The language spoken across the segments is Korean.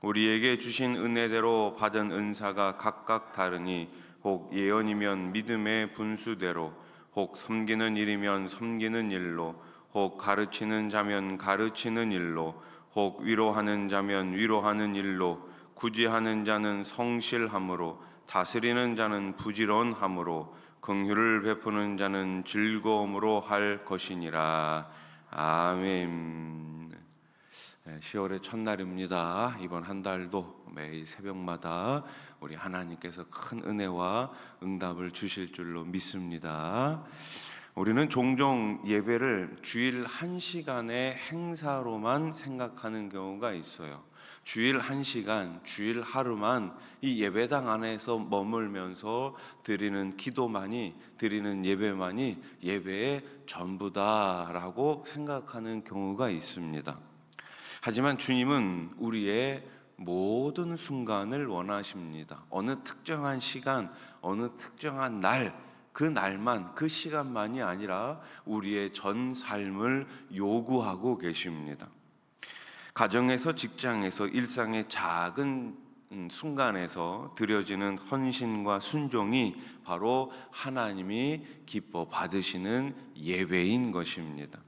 우리에게 주신 은혜대로 받은 은사가 각각 다르니 혹 예언이면 믿음의 분수대로 혹 섬기는 일이면 섬기는 일로 혹 가르치는 자면 가르치는 일로 혹 위로하는 자면 위로하는 일로 구제하는 자는 성실함으로 다스리는 자는 부지런함으로 긍휼을 베푸는 자는 즐거움으로 할 것이니라 아멘. 10월의 첫날입니다. 이번 한 달도 매일 새벽마다 우리 하나님께서 큰 은혜와 응답을 주실 줄로 믿습니다. 우리는 종종 예배를 주일 한 시간의 행사로만 생각하는 경우가 있어요. 주일 한 시간, 주일 하루만 이 예배당 안에서 머물면서 드리는 기도만이, 드리는 예배만이 예배의 전부다라고 생각하는 경우가 있습니다. 하지만 주님은 우리의 모든 순간을 원하십니다. 어느 특정한 시간, 어느 특정한 날, 그 날만, 그 시간만이 아니라 우리의 전 삶을 요구하고 계십니다. 가정에서 직장에서 일상의 작은 음, 순간에서 드려지는 헌신과 순종이 바로 하나님이 기뻐 받으시는 예배인 것입니다.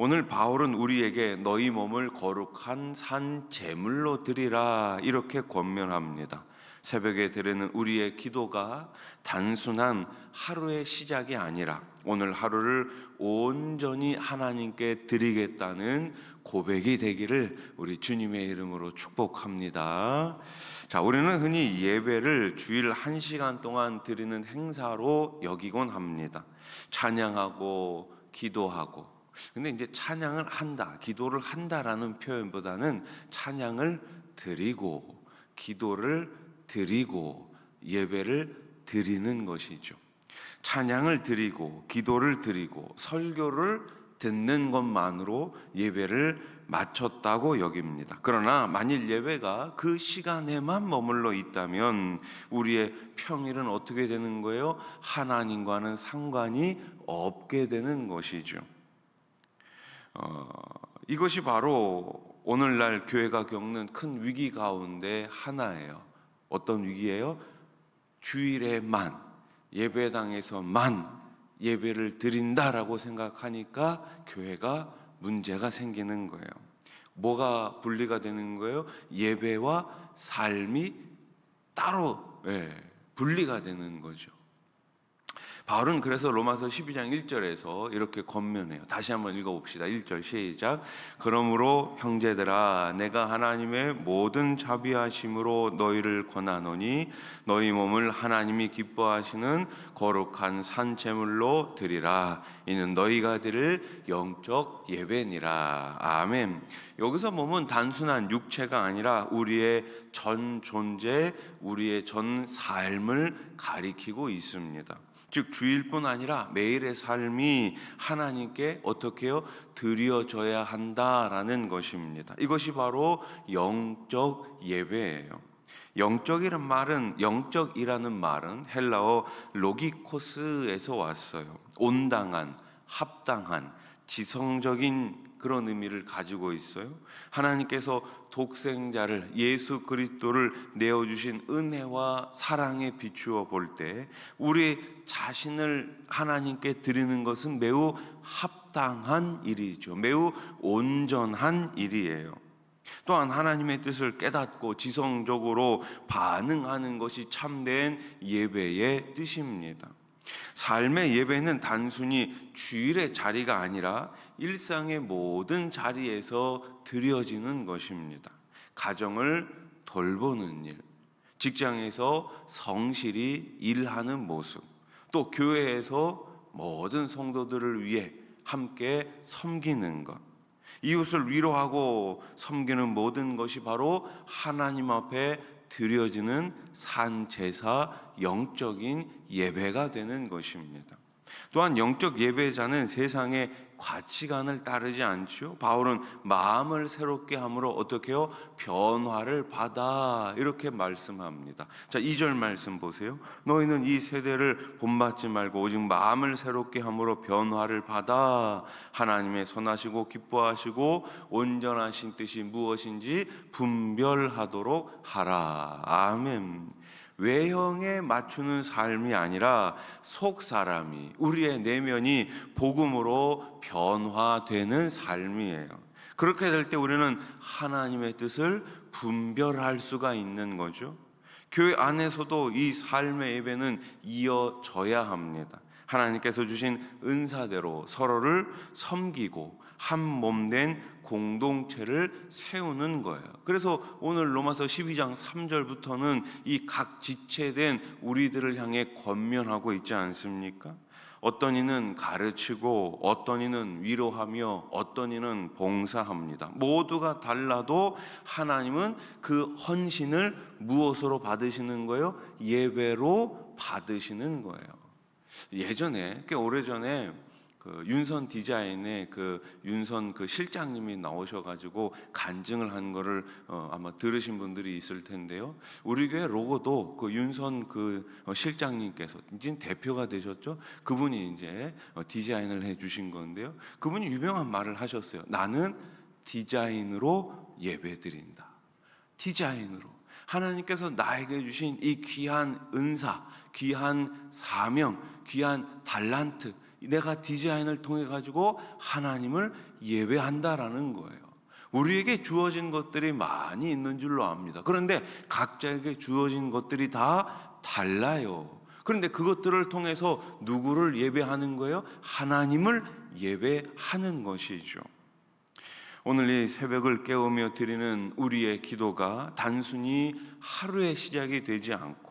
오늘 바울은 우리에게 너희 몸을 거룩한 산 제물로 드리라 이렇게 권면합니다. 새벽에 드리는 우리의 기도가 단순한 하루의 시작이 아니라 오늘 하루를 온전히 하나님께 드리겠다는 고백이 되기를 우리 주님의 이름으로 축복합니다. 자, 우리는 흔히 예배를 주일 한 시간 동안 드리는 행사로 여기곤 합니다. 찬양하고 기도하고 근데 이제 찬양을 한다, 기도를 한다라는 표현보다는 찬양을 드리고 기도를 드리고 예배를 드리는 것이죠. 찬양을 드리고 기도를 드리고 설교를 듣는 것만으로 예배를 마쳤다고 여깁니다. 그러나 만일 예배가 그 시간에만 머물러 있다면 우리의 평일은 어떻게 되는 거예요? 하나님과는 상관이 없게 되는 것이죠. 어, 이것이 바로 오늘날 교회가 겪는 큰 위기 가운데 하나예요. 어떤 위기예요? 주일에만 예배당에서만 예배를 드린다라고 생각하니까 교회가 문제가 생기는 거예요. 뭐가 분리가 되는 거예요? 예배와 삶이 따로 예, 분리가 되는 거죠. 바울은 그래서 로마서 12장 1절에서 이렇게 권면해요. 다시 한번 읽어봅시다. 1절 시작. 그러므로 형제들아, 내가 하나님의 모든 자비하심으로 너희를 권하노니 너희 몸을 하나님이 기뻐하시는 거룩한 산 제물로 드리라. 이는 너희가 드릴 영적 예배니라. 아멘. 여기서 몸은 단순한 육체가 아니라 우리의 전 존재, 우리의 전 삶을 가리키고 있습니다. 즉 주일뿐 아니라 매일의 삶이 하나님께 어떻게요 드려져야 한다라는 것입니다. 이것이 바로 영적 예배예요. 영적이란 말은 영적이라는 말은 헬라어 로기코스에서 왔어요. 온당한, 합당한, 지성적인 그런 의미를 가지고 있어요. 하나님께서 독생자를 예수 그리스도를 내어 주신 은혜와 사랑에 비추어 볼 때 우리 자신을 하나님께 드리는 것은 매우 합당한 일이죠. 매우 온전한 일이에요. 또한 하나님의 뜻을 깨닫고 지성적으로 반응하는 것이 참된 예배의 뜻입니다. 삶의 예배는 단순히 주일의 자리가 아니라 일상의 모든 자리에서 드려지는 것입니다. 가정을 돌보는 일, 직장에서 성실히 일하는 모습, 또 교회에서 모든 성도들을 위해 함께 섬기는 것, 이웃을 위로하고 섬기는 모든 것이 바로 하나님 앞에 드려지는 산 제사 영적인 예배가 되는 것입니다. 또한 영적 예배자는 세상의 가치관을 따르지 않죠. 바울은 마음을 새롭게 함으로 어떻게요? 변화를 받아 이렇게 말씀합니다. 자, 2절 말씀 보세요. 너희는 이 세대를 본받지 말고 오직 마음을 새롭게 함으로 변화를 받아 하나님의 선하시고 기뻐하시고 온전하신 뜻이 무엇인지 분별하도록 하라. 아멘. 외형에 맞추는 삶이 아니라 속 사람이 우리의 내면이 복음으로 변화되는 삶이에요. 그렇게 될 때 우리는 하나님의 뜻을 분별할 수가 있는 거죠. 교회 안에서도 이 삶의 예배는 이어져야 합니다. 하나님께서 주신 은사대로 서로를 섬기고 한 몸 된 공동체를 세우는 거예요. 그래서 오늘 로마서 12장 3절부터는 이 각 지체된 우리들을 향해 권면하고 있지 않습니까? 어떤 이는 가르치고 어떤 이는 위로하며 어떤 이는 봉사합니다. 모두가 달라도 하나님은 그 헌신을 무엇으로 받으시는 거예요? 예배로 받으시는 거예요. 예전에 꽤 오래전에 그 윤선 디자인의 그 윤선 그 실장님이 나오셔가지고 간증을 한 거를 어 아마 들으신 분들이 있을 텐데요. 우리 교회 로고도 그 윤선 그 어, 실장님께서 이제 대표가 되셨죠. 그분이 이제 어, 디자인을 해주신 건데요. 그분이 유명한 말을 하셨어요. 나는 디자인으로 예배드린다. 디자인으로. 하나님께서 나에게 주신 이 귀한 은사, 귀한 사명, 귀한 달란트, 내가 디자인을 통해 가지고 하나님을 예배한다라는 거예요. 우리에게 주어진 것들이 많이 있는 줄로 압니다. 그런데 각자에게 주어진 것들이 다 달라요. 그런데 그것들을 통해서 누구를 예배하는 거예요? 하나님을 예배하는 것이죠. 오늘 이 새벽을 깨우며 드리는 우리의 기도가 단순히 하루의 시작이 되지 않고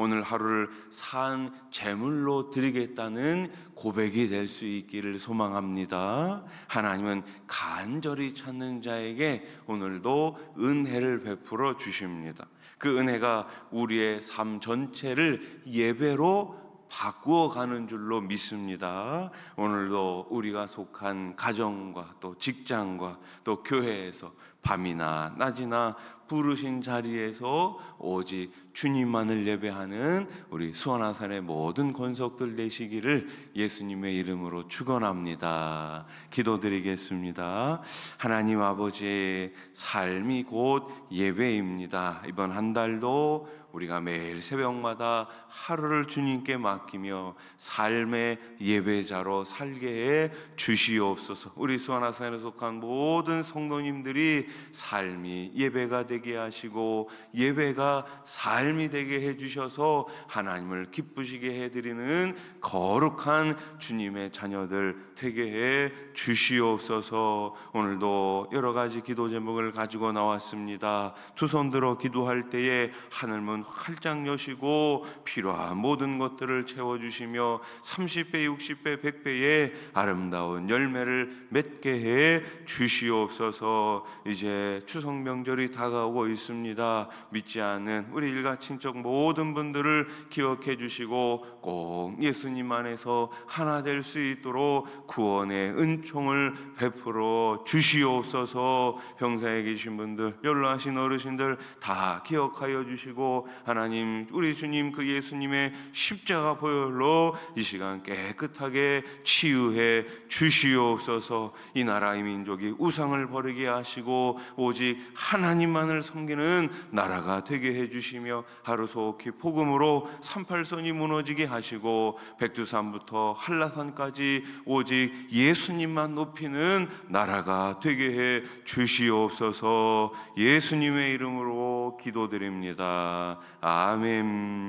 오늘 하루를 산 제물로 드리겠다는 고백이 될 수 있기를 소망합니다. 하나님은 간절히 찾는 자에게 오늘도 은혜를 베풀어 주십니다. 그 은혜가 우리의 삶 전체를 예배로 바꾸어 가는 줄로 믿습니다. 오늘도 우리가 속한 가정과 또 직장과 또 교회에서 밤이나 낮이나 부르신 자리에서 오직 주님만을 예배하는 우리 수원아산의 모든 권속들 되시기를 예수님의 이름으로 축원합니다. 기도드리겠습니다. 하나님 아버지의 삶이 곧 예배입니다. 이번 한 달도 우리가 매일 새벽마다 하루를 주님께 맡기며 삶의 예배자로 살게 해 주시옵소서. 우리 수하나산에 속한 모든 성도님들이 삶이 예배가 되게 하시고 예배가 삶이 되게 해 주셔서 하나님을 기쁘시게 해 드리는 거룩한 주님의 자녀들 되게 해 주시옵소서. 오늘도 여러 가지 기도 제목을 가지고 나왔습니다. 두 손 들어 기도할 때에 하늘문 활짝 여시고 필요한 모든 것들을 채워 주시며 30배, 60배, 100배의 아름다운 열매를 맺게 해 주시옵소서. 이제 추석 명절이 다가오 고 있습니다. 믿지 않는 우리 일가 친척 모든 분들을 기억해 주시고 꼭 예수님 안에서 하나 될 수 있도록 구원의 은총을 베풀어 주시옵소서. 병사에 계신 분들, 연로하신 어르신들 다 기억하여 주시고 하나님 우리 주님 그 예수님의 십자가 보혈로 이 시간 깨끗하게 치유해 주시옵소서. 이 나라의 민족이 우상을 버리게 하시고 오직 하나님만을 섬기는 나라가 되게 해 주시며 하루속히 복음으로 38선이 무너지게 하시고 백두산부터 한라산까지 오직 예수님만 높이는 나라가 되게 해 주시옵소서 예수님의 이름으로 기도드립니다. 아멘.